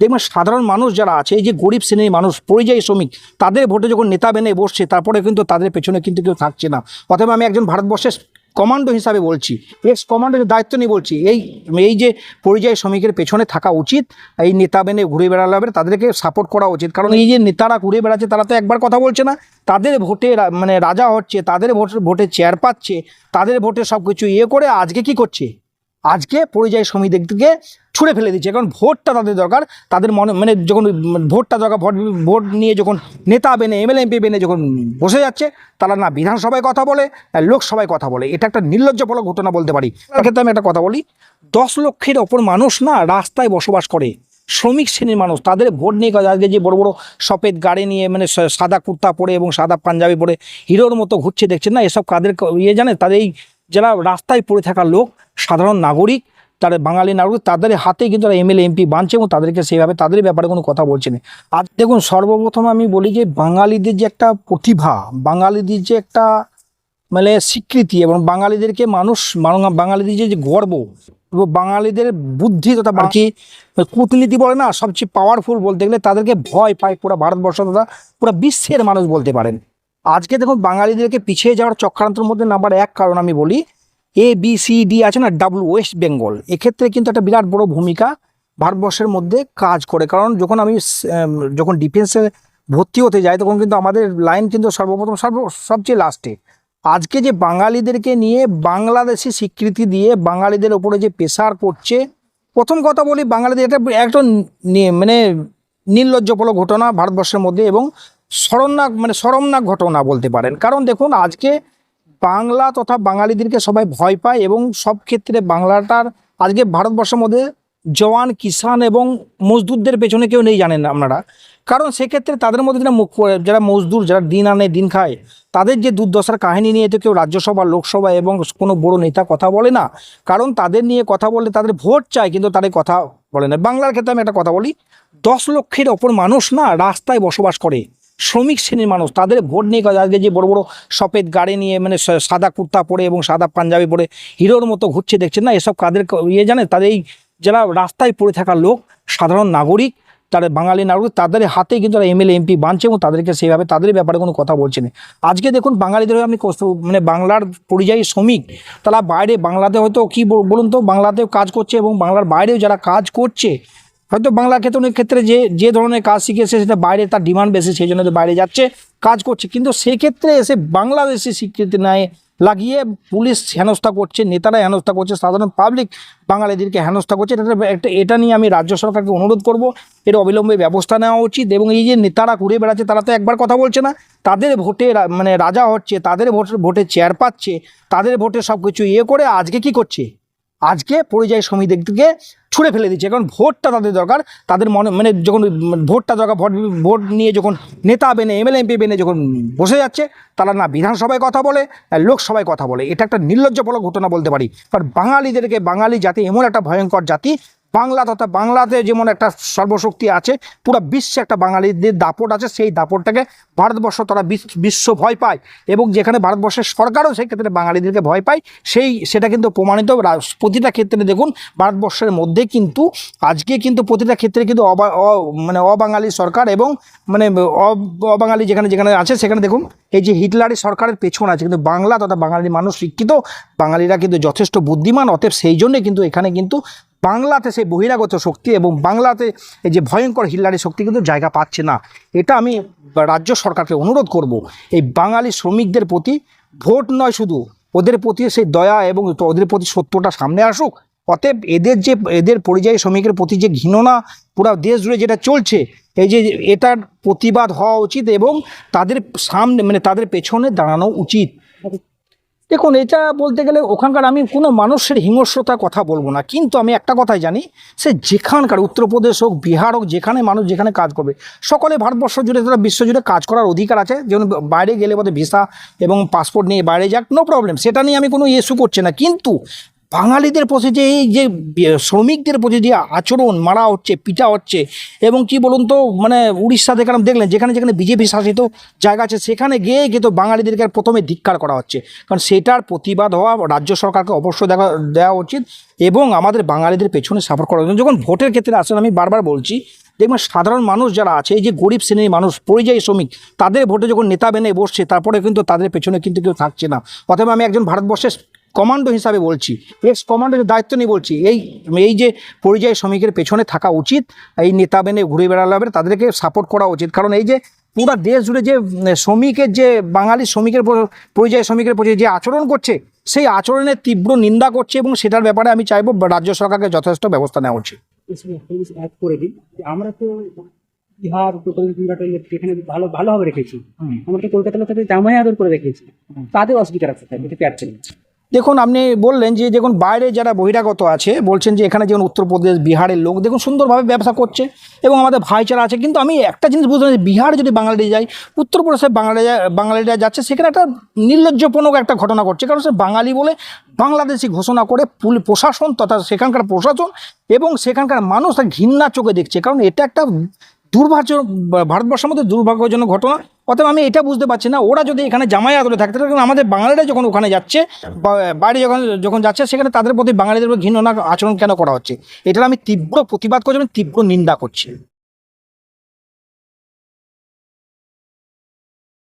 দেখবেন সাধারণ মানুষ যারা আছে, এই যে গরিব শ্রেণির মানুষ, পরিযায়ী শ্রমিক, তাদের ভোটে যখন নেতা বেনে বসছে, তারপরে কিন্তু তাদের পেছনে কিন্তু কেউ থাকছে না। অথবা আমি একজন ভারতবর্ষের কমান্ডো হিসাবে বলছি, এক্স কমান্ডোর দায়িত্ব নিয়ে বলছি, এই এই যে পরিযায়ী শ্রমিকের পেছনে থাকা উচিত, এই নেতা বেনে ঘুরে বেড়ালে হবে, তাদেরকে সাপোর্ট করা উচিত। কারণ এই যে নেতারা ঘুরে বেড়াচ্ছে, তারা তো একবার কথা বলছে না। তাদের ভোটে মানে রাজা হচ্ছে, তাদের ভোট, ভোটে চেয়ার পাচ্ছে, তাদের ভোটে সব কিছু ইয়ে করে আজকে কি করছে? আজকে পরিযায়ী শ্রমিকদেরকে ছুঁড়ে ফেলে দিচ্ছে। কারণ ভোটটা তাদের দরকার। তাদের মনে মানে যখন ভোটটা দরকার, ভোট ভোট নিয়ে যখন নেতা বেনে এমএলএ এমপি বেনে যখন বসে যাচ্ছে, তারা না বিধানসভায় কথা বলে লোকসভায় কথা বলে। এটা একটা নির্লজ্জপলক ঘটনা বলতে পারি। তার ক্ষেত্রে আমি একটা কথা বলি। দশ লক্ষের ওপর মানুষ না রাস্তায় বসবাস করে। শ্রমিক শ্রেণির মানুষ। তাদের ভোট নিয়ে আজকে যে বড় বড় সফেদ গাড়ি নিয়ে মানে সাদা কুর্তা পরে এবং সাদা পাঞ্জাবি পরে হিরোর মতো ঘুরছে, দেখছেন না? এসব কাদের ইয়ে জানে? তাদের এই যারা রাস্তায় পড়ে থাকা লোক, সাধারণ নাগরিক তারা বাঙালি নাগরিক, তাদের হাতে কিন্তু তারা এমএলএ, এমপি বানছে এবং তাদেরকে সেইভাবে তাদের ব্যাপারে কোনো কথা বলছে না। আর দেখুন, সর্বপ্রথম আমি বলি যে বাঙালিদের যে একটা প্রতিভা, বাঙালিদের যে একটা মানে স্বীকৃতি এবং বাঙালিদেরকে মানুষ বাঙালিদের যে যে গর্ব বাঙালিদের বুদ্ধি তথা বাকি কূটনীতি বলে না, সবচেয়ে পাওয়ারফুল বলতে গেলে তাদেরকে ভয় পায় পুরো ভারতবর্ষ তথা পুরো বিশ্বের মানুষ বলতে পারেন। আজকে দেখুন, বাঙালিদেরকে পিছিয়ে যাওয়ার চক্রান্তর মধ্যে নাম্বার এক কারণ আমি বলি এ বি সি ডি আছে না ডাব্লু ওয়েস্ট বেঙ্গল এক্ষেত্রে কিন্তু একটা বিরাট বড় ভূমিকা ভারতবর্ষের মধ্যে কাজ করে। কারণ যখন আমি যখন ডিফেন্সে ভর্তি হতে যাই, তখন কিন্তু আমাদের লাইন কিন্তু সর্বপ্রথম, সর্ব, সবচেয়ে লাস্টে আজকে যে বাঙালিদেরকে নিয়ে বাংলাদেশি স্বীকৃতি দিয়ে বাঙালিদের ওপরে যে প্রেশার করছে, প্রথম কথা বলি বাঙালিদের একটা একটা মানে নির্লজ্জপল ঘটনা ভারতবর্ষের মধ্যে এবং স্মরণনাক মানে স্মরণনাক ঘটনা বলতে পারেন। কারণ দেখুন, আজকে বাংলা তথা বাঙালিদেরকে সবাই ভয় পায় এবং সব ক্ষেত্রে বাংলাটার আজকে ভারতবর্ষের মধ্যে জওয়ান কিষান এবং মজদুরদের পেছনে কেউ নেই জানেন আপনারা। কারণ সেক্ষেত্রে তাদের মধ্যে যারা মুখ যারা মজদুর, যারা দিন আনে, দিন খায়, তাদের যে দুর্দশার কাহিনী নিয়ে তো কেউ রাজ্যসভা, লোকসভা এবং কোনো বড় নেতা কথা বলে না। কারণ তাদের নিয়ে কথা বললে তাদের ভোট চায়, কিন্তু তাদের কথা বলে না। বাংলার ক্ষেত্রে আমি একটা কথা বলি, দশ লক্ষের ওপর মানুষ না রাস্তায় বসবাস করে। শ্রমিক শ্রেণির মানুষ, তাদের ভোট নিয়ে কাজ, আজকে যে বড় বড় সফেদ গাড়ি নিয়ে মানে সাদা কুর্তা পরে এবং সাদা পাঞ্জাবি পরে হিরোর মতো ঘুরছে, দেখছেন না? এসব কাদের ইয়ে জানে তাদের এই যারা রাস্তায় পড়ে থাকা লোক, সাধারণ নাগরিক, তারা বাঙালি নাগরিক, তাদের হাতে কিন্তু তারা এমএলএ এমপি বানছে এবং তাদেরকে সেইভাবে, তাদের ব্যাপারে কোনো কথা বলছে না। আজকে দেখুন বাঙালিদের আমি মানে বাংলার পরিযায়ী শ্রমিক, তারা বাইরে, বাংলাতে হয়তো কি বল- বলুন তো? বাংলাতেও কাজ করছে এবং বাংলার বাইরেও যারা কাজ করছে হয়তো বাংলা ক্ষেত্রে ক্ষেত্রে যে যে ধরনের কাজ শিখেছে, সেটা বাইরে তার ডিমান্ড বেশি, সেই জন্য বাইরে যাচ্ছে, কাজ করছে। কিন্তু সেক্ষেত্রে এসে বাংলাদেশি স্বীকৃতি নেয়, লাগিয়ে পুলিশ হেনস্থা করছে, নেতারা হেনস্থা করছে, সাধারণ পাবলিক বাঙালিদেরকে হেনস্থা করছে। এটা একটা এটা নিয়ে আমি রাজ্য সরকারকে অনুরোধ করব, এর অবিলম্বে ব্যবস্থা নেওয়া উচিত এবং এই যে নেতারা ঘুরে বেড়াচ্ছে, তারা তো একবার কথা বলছে না। তাদের ভোটে মানে রাজা হচ্ছে, তাদের ভোটে ভোটে চেয়ার পাচ্ছে, তাদের ভোটে সব কিছু ইয়ে করে আজকে কি করছে? আজকে পরিযায়ী শ্রমিকদেরকে ছুঁড়ে ফেলে দিচ্ছে। কারণ ভোটটা তাদের দরকার। তাদের মনে মানে যখন ভোটটা দরকার, ভোট ভোট নিয়ে যখন নেতা বেনে এমএলএ এমপি বেনে যখন বসে যাচ্ছে, তারা না বিধানসভায় কথা বলে লোকসভায় কথা বলে। এটা একটা নির্লজ্জপলক ঘটনা বলতে পারি। কারণ বাঙালিদেরকে, বাঙালি জাতি এমন একটা ভয়ঙ্কর জাতি বাংলা তথা বাংলাতে যেমন একটা সর্বশক্তি আছে, পুরো বিশ্বে একটা বাঙালিদের দাপট আছে, সেই দাপটটাকে ভারতবর্ষ তারা বিশ- বিশ্ব ভয় পায় এবং যেখানে ভারতবর্ষের সরকারও সেই ক্ষেত্রে বাঙালিদেরকে ভয় পায়, সেই, সেটা কিন্তু প্রমাণিত প্রতিটা ক্ষেত্রে দেখুন, ভারতবর্ষের মধ্যে কিন্তু, আজকে কিন্তু প্রতিটা ক্ষেত্রে কিন্তু অবা মানে অবাঙালি সরকার এবং মানে অবাঙালি যেখানে যেখানে আছে, সেখানে দেখুন, এই যে হিটলারি সরকারের পেছন আছে, কিন্তু বাংলা তথা বাঙালি মানুষ শিক্ষিত, বাঙালিরা কিন্তু যথেষ্ট বুদ্ধিমান, অতএব সেই জন্যে কিন্তু এখানে কিন্তু বাংলাতে সেই বহিরাগত শক্তি এবং বাংলাতে এই যে ভয়ঙ্কর হিল্লারি শক্তি কিন্তু জায়গা পাচ্ছে না। এটা আমি রাজ্য সরকারকে অনুরোধ করব, এই বাঙালি শ্রমিকদের প্রতি ভোট নয় শুধু, ওদের প্রতি সেই দয়া এবং ওদের প্রতি সত্যটা সামনে আসুক। অতএব এদের যে, এদের পরিযায়ী শ্রমিকের প্রতি যে ঘৃণনা পুরো দেশ জুড়ে যেটা চলছে, এই যে এটার প্রতিবাদ হওয়া উচিত এবং তাদের সামনে মানে তাদের পেছনে দাঁড়ানো উচিত। দেখুন, এটা বলতে গেলে ওখানকার আমি কোনো মানুষের হিংস্রতার কথা বলব না। কিন্তু আমি একটা কথাই জানি, সে যেখানকার উত্তরপ্রদেশ হোক, বিহার হোক, যেখানে মানুষ যেখানে কাজ করবে, সকলে ভারতবর্ষ জুড়ে, তারা বিশ্ব জুড়ে কাজ করার অধিকার আছে। যেমন বাইরে গেলে বোধহয় ভিসা এবং পাসপোর্ট নিয়ে বাইরে যাক নো প্রবলেম সেটা নিয়ে আমি কোনো ইস্যু করছি না। কিন্তু বাঙালিদের প্রতি যে এই যে শ্রমিকদের প্রতি যে আচরণ, মারা হচ্ছে, পিটা হচ্ছে, এবং কি বলুন তো মানে উড়িষ্যা থেকে দেখলেন, যেখানে যেখানে বিজেপি শাসিত জায়গা আছে, সেখানে গিয়ে কিন্তু বাঙালিদেরকে প্রথমে ধিক্কার করা হচ্ছে। কারণ সেটার প্রতিবাদ হওয়া রাজ্য সরকারকে অবশ্যই দেখা, দেওয়া উচিত, এবং আমাদের বাঙালিদের পেছনে সাপোর্ট করা উচিত। যখন ভোটের ক্ষেত্রে আসেন, আমি বারবার বলছি, দেখবেন সাধারণ মানুষ যারা আছে, এই যে গরিব শ্রেণির মানুষ, পরিযায়ী শ্রমিক, তাদের ভোটে যখন নেতা বেনে বসছে, তারপরে কিন্তু তাদের পেছনে কিন্তু কেউ থাকছে না। অথবা আমি একজন ভারতবর্ষের কমান্ডো হিসাবে বলছি। এক্স কমান্ডোর দায়িত্ব নিয়ে বলছি। এই এই যে পরিযায়ী শ্রমিকের পেছনে থাকা উচিত এই নেতা বেনে ঘুরে বেড়ালে তাদেরকে সাপোর্ট করা উচিত। কারণ এই যে পুরো দেশ জুড়ে যে শ্রমিকের যে বাঙালি শ্রমিকের পরিযায়ী শ্রমিকের প্রতি যে আচরণ করছে সেই আচরণের তীব্র নিন্দা করছে এবং সেটার ব্যাপারে আমি চাইব রাজ্য সরকারকে যথেষ্ট ব্যবস্থা নেওয়া উচিত। অ্যাড করে দিই আমরা তো বিহার উত্তরপ্রদেশ বিহার এখানে ভালো ভালোভাবে রেখেছি আমরা তো কলকাতা লোকেদের জামাই আদর করে রেখেছি তাদের অসুবিধা রাখতে চাই এটা দেখুন, আপনি বললেন যে দেখুন, বাইরে যারা বহিরাগত আছে, বলছেন যে এখানে যেমন উত্তরপ্রদেশ, বিহারের লোক, দেখুন, সুন্দরভাবে ব্যবসা করছে এবং আমাদের ভাইচারা আছে। কিন্তু আমি একটা জিনিস বুঝতে পারছি, বিহার যদি বাঙালি যায়, উত্তরপ্রদেশে বাঙালি বাঙালিরা যাচ্ছে, সেখানে একটা নির্লজ্জপনক একটা ঘটনা ঘটছে। কারণ সে বাঙালি বলে বাংলাদেশি ঘোষণা করে প্রশাসন তথা সেখানকার প্রশাসন এবং সেখানকার মানুষ ঘৃণা চোখে দেখছে। কারণ এটা একটা দুর্ভাগ্য ভারতবর্ষের মধ্যে দুর্ভাগ্যজনক ঘটনা। অতএব আমি এটা বুঝতে পারছি না। ওরা যদি এখানে জামাই আদলে থাকতে তাহলে আমাদের বাঙালিরা যখন ওখানে যাচ্ছে বাইরে যখন যখন যাচ্ছে, সেখানে তাদের প্রতি বাঙালিদের ঘৃণনা ঘৃণা আচরণ কেন করা হচ্ছে? এটার আমি তীব্র প্রতিবাদ করছি আমি তীব্র নিন্দা করছি।